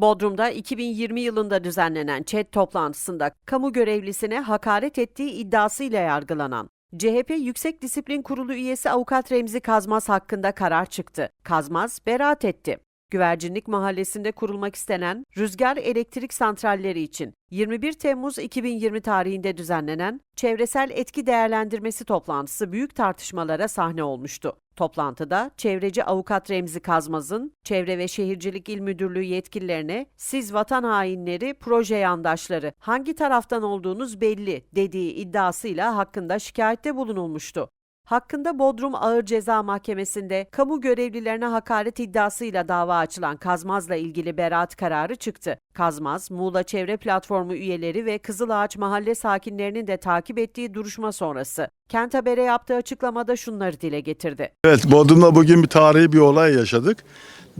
Bodrum'da 2020 yılında düzenlenen ÇED toplantısında kamu görevlisine hakaret ettiği iddiasıyla yargılanan CHP Yüksek Disiplin Kurulu üyesi avukat Remzi Kazmaz hakkında karar çıktı. Kazmaz beraat etti. Güvercinlik Mahallesi'nde kurulmak istenen rüzgar elektrik santralleri için 21 Temmuz 2020 tarihinde düzenlenen çevresel etki değerlendirmesi toplantısı büyük tartışmalara sahne olmuştu. Toplantıda çevreci avukat Remzi Kazmaz'ın Çevre ve Şehircilik İl Müdürlüğü yetkililerine siz vatan hainleri, proje yandaşları hangi taraftan olduğunuz belli dediği iddiasıyla hakkında şikayette bulunulmuştu. Hakkında Bodrum Ağır Ceza Mahkemesi'nde kamu görevlilerine hakaret iddiasıyla dava açılan Kazmaz'la ilgili beraat kararı çıktı. Kazmaz, Muğla Çevre Platformu üyeleri ve Kızılağaç mahalle sakinlerinin de takip ettiği duruşma sonrası Kent Haber'e yaptığı açıklamada şunları dile getirdi. Evet Bodrum'da bugün bir tarihi bir olay yaşadık.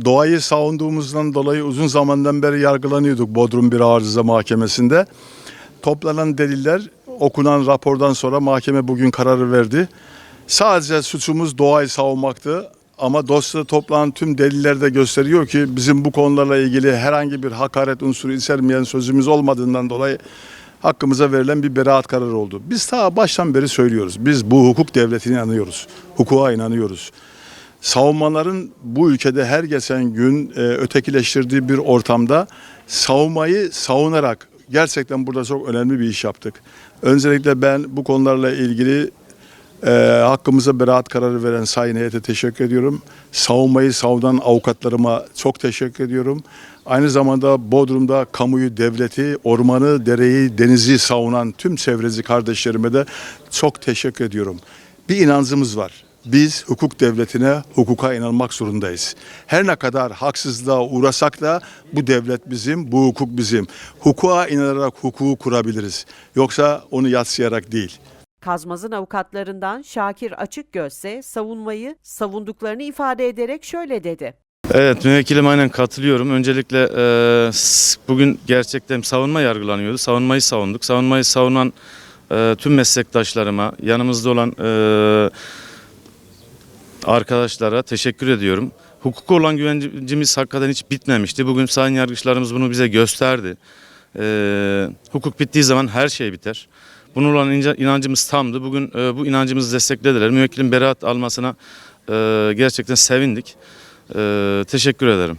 Doğayı savunduğumuzdan dolayı uzun zamandan beri yargılanıyorduk Bodrum Bir Ağır Ceza Mahkemesi'nde. Toplanan deliller okunan rapordan sonra mahkeme bugün kararı verdi. Sadece suçumuz doğayı savunmaktı. Ama dosyada toplanan tüm deliller de gösteriyor ki bizim bu konularla ilgili herhangi bir hakaret unsuru içermeyen sözümüz olmadığından dolayı hakkımıza verilen bir beraat kararı oldu. Biz ta baştan beri söylüyoruz. Biz bu hukuk devletine inanıyoruz. Hukuka inanıyoruz. Savunmaların bu ülkede her geçen gün e, ötekileştirdiği bir ortamda savunmayı savunarak gerçekten burada çok önemli bir iş yaptık. Öncelikle ben bu konularla ilgili e, hakkımıza beraat kararı veren sayın heyete teşekkür ediyorum. Savunmayı savunan avukatlarıma çok teşekkür ediyorum. Aynı zamanda Bodrum'da kamuyu, devleti, ormanı, dereyi, denizi savunan tüm çevreci kardeşlerime de çok teşekkür ediyorum. Bir inancımız var. Biz hukuk devletine, hukuka inanmak zorundayız. Her ne kadar haksızlığa uğrasak da bu devlet bizim, bu hukuk bizim. Hukuka inanarak hukuku kurabiliriz. Yoksa onu yatsıyarak değil. Kazmaz'ın avukatlarından Şakir Açıkgöz ise savunmayı savunduklarını ifade ederek şöyle dedi. Evet müvekkilim aynen katılıyorum. Öncelikle e, bugün gerçekten savunma yargılanıyordu. Savunmayı savunduk. Savunmayı savunan e, tüm meslektaşlarıma, yanımızda olan e, arkadaşlara teşekkür ediyorum. Hukuka olan güvencimiz hakikaten hiç bitmemişti. Bugün sayın yargıçlarımız bunu bize gösterdi. E, hukuk bittiği zaman her şey biter. Bunun olan inancımız tamdı. Bugün e, bu inancımızı desteklediler. Müvekkilin beraat almasına e, gerçekten sevindik. Ee, teşekkür ederim.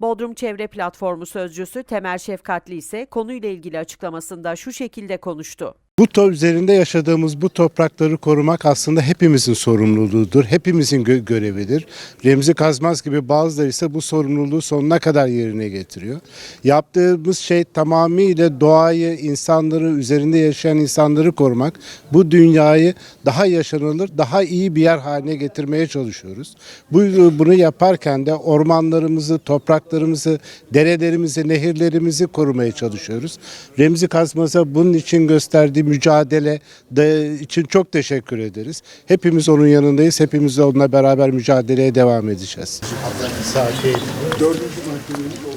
Bodrum Çevre Platformu sözcüsü Temel Şefkatli ise konuyla ilgili açıklamasında şu şekilde konuştu. Bu to üzerinde yaşadığımız bu toprakları korumak aslında hepimizin sorumluluğudur. Hepimizin gö- görevidir. Remzi Kazmaz gibi bazıları ise bu sorumluluğu sonuna kadar yerine getiriyor. Yaptığımız şey tamamıyla doğayı, insanları, üzerinde yaşayan insanları korumak. Bu dünyayı daha yaşanılır, daha iyi bir yer haline getirmeye çalışıyoruz. Bu bunu yaparken de ormanlarımızı, topraklarımızı, derelerimizi, nehirlerimizi korumaya çalışıyoruz. Remzi Kazmaz'a bunun için gösterdiği mücadele de için çok teşekkür ederiz. Hepimiz onun yanındayız. Hepimiz onunla beraber mücadeleye devam edeceğiz. Dördüncü mahkemenin